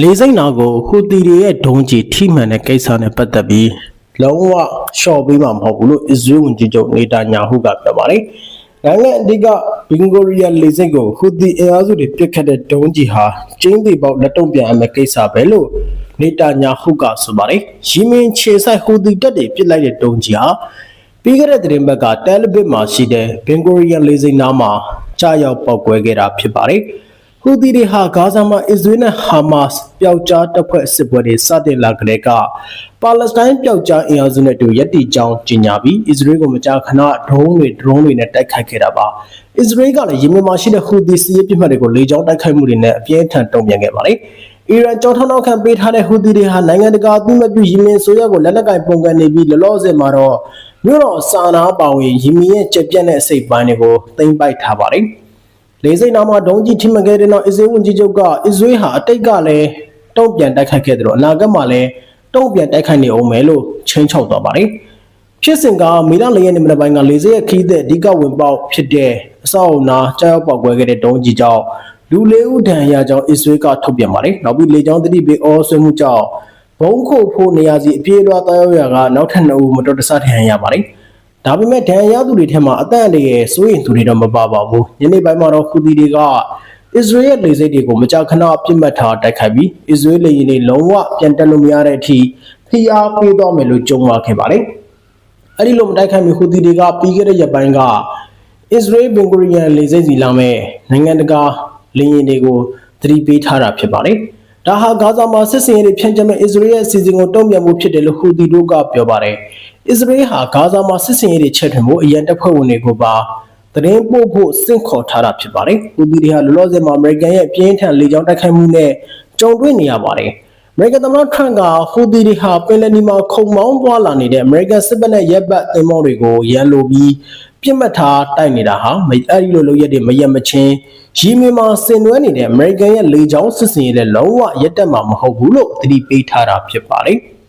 လေးစိတ်နာကိုဟူတီတွေရဲ့ဒုံးကြီးထိမှန်တဲ့ကိစ္စနဲ့ပတ်သက်ပြီးလုံးဝရှော့ပေးမှာမဟုတ်ဘူးလို့အစ္စရေးဝန်ကြီးချုပ်နေတာညာဟုကပြောပါတယ်။နိုင်ငံအဓိကဘင်ဂိုရီးယားလေးစိတ်ကိုဟူတီအင်အားစုတွေပြစ်ခတ်တဲ့ဒုံးကြီးဟာကျင်းတီပေါက်လက်တုံ့ပြန်အမယ့်ကိစ္စပဲလို့နေတာညာဟုကဆိုပါတယ်။ယီမင်ခြေဆိုင်ဟူတီတပ်တွေပြစ်လိုက်တဲ့ဒုံးကြီးဟာပြီးခဲ့တဲ့သတင်းပတ်ကတယ်လီဗစ်မှာရှိတဲ့ဘင်ဂိုရီးယားလေးစိတ်နားမှာကြားရောက်ပောက်ကွဲခဲ့တာဖြစ်ပါတယ်။ ဟူသီတွေဟာဂါဇာမှာအစ္စရေးနဲ့ဟာမတ်စ်ပျောက်ကြားတပ်ဖွဲ့စစ်ပွဲတွေစတင်လာကြတဲ့ကပါလက်စတိုင်းပျောက်ကြားအင်အားစုနဲ့တူရက်တီကြောင်းကြီးညာပြီးအစ္စရေးကိုမကြာခဏဒရုန်းတွေဒရုန်းတွေနဲ့တိုက်ခိုက်ခဲ့တာပါအစ္စရေးကလည်းယီမင်မှာရှိတဲ့ဟူသီစစ်ရေးပြစ်မှတ်တွေကိုလေကြောင်းတိုက်ခိုက်မှုတွေနဲ့အပြင်းထန်တုံ့ပြန်ခဲ့ပါတယ်အီရန်ကြောထောက်နောက်ခံပေးထားတဲ့ဟူသီတွေဟာနိုင်ငံတကာအသိအမှတ်ပြုယီမင်ဆိုရကိုလက်နက်ကင်ပုံကန်နေပြီးလောလောဆယ်မှာတော့မြို့တော်ဆာနာပါဝင်ယီမင်ရဲ့ကြက်ပြက်တဲ့အစိပ်ပိုင်းတွေကိုသိမ်းပိုက်ထားပါတယ် လေးစိတ်နာမှာဒုံးကြီးထိမှန်ခဲ့တဲ့နောက်အစ္စရေးဝန်ကြီးချုပ်ကအစ္စရေးဟာအတိတ်ကလည်းတုံ့ပြန်တိုက်ခိုက်ခဲ့တယ်လို့အနာဂတ်မှာလည်းတုံ့ပြန်တိုက်ခိုက်နေအောင်မယ်လို့ချင်းချောက်သွားပါတယ်။ဖြစ်စဉ်ကမေလ၄ရက်နေ့မနက်ပိုင်းကလေးစိတ်ရဲ့ခီးတဲ့အဓိကဝင်ပေါက်ဖြစ်တဲ့အဆောက်အုံနာကြောက်ပေါက်ကွဲခဲ့တဲ့ဒုံးကြီးကြောင့်လူလေးဦးဒဏ်ရာကြောင့်အစ္စရေးကထုတ်ပြန်ပါတယ်။နောက်ပြီးလေကြောင်းတတိပေးအော်ဆွေးမှုကြောင့်ဘုံခုတ်ဖို့နေရာစီအပြေးလွှားတောက်ရကနောက်ထပ်နှစ်ဦးမတော်တဆထန်ရပါတယ်။ ဒါပေမဲ့ဒဏ်ရာရသူတွေထဲမှာအသက်အန္တရာယ်စိုးရိမ်သူတွေတော့မပါပါဘူး။ယနေ့ပိုင်းမှာတော့ခုတီတွေကအစ္စရေးရဲ့လေဆိပ်တွေကိုမကြာခဏပြစ်မှတ်ထားတိုက်ခိုက်ပြီးအစ္စရေးလေယာဉ်တွေလုံးဝပြန်တက်လို့မရတဲ့အထိဖိအားပေးတော့မယ်လို့ကြုံရခဲ့ပါတယ်။အဲဒီလိုမတိုက်ခိုက်မီခုတီတွေကပြီးခဲ့တဲ့ရက်ပိုင်းကအစ္စရေးဘင်ဂရီယန်လေဆိပ်စီလာမဲ့နိုင်ငံတကာလေယာဉ်တွေကိုသတိပေးထားတာဖြစ်ပါတယ်။ ဒါဟာဂါဇာမှာစစ်စင်ရေးတွေဖြန့်ကျက်မဲ့အစ္စရေးရဲ့အစီအစဉ်ကိုတုံ့ပြန်မှုဖြစ်တယ်လို့ဟူသီတို့ကပြောပါတယ်။အစ္စရေးဟာဂါဇာမှာစစ်စင်ရေးတွေချက်ထွင်ဖို့အရန်တပ်ဖွဲ့ဝင်တွေကိုပါသတင်းပို့ဖို့စင့်ခေါ်ထားတာဖြစ်ပါတယ်။ဟူသီတွေဟာလောလောဆယ်မှာအမေရိကန်ရဲ့အပြင်းထန်လေကြောင်းတိုက်ခိုက်မှုနဲ့ကြုံတွေ့နေရပါတယ်။ အမေရိကန်သမ္မတထရန့်ကဟူသီတွေဟာပင်လယ်နီမှာခုံမောင်းသွားလာနေတဲ့အမေရိကန်စစ်တပ်နဲ့ရပ်ဘတ်သင်္ဘောတွေကိုရန်လိုပြီးပြစ်မှတ်ထားတိုက်နေတာဟာမအဲ့ဒီလိုလုပ်ရက်တွေမရက်မချင်းရီမင်မှာဆင်နွှဲနေတဲ့အမေရိကန်ရဲ့လေကြောင်းစစ်စင်ရေးလည်းလုံးဝရက်တက်မှာမဟုတ်ဘူးလို့သတိပေးထားတာဖြစ်ပါတယ်။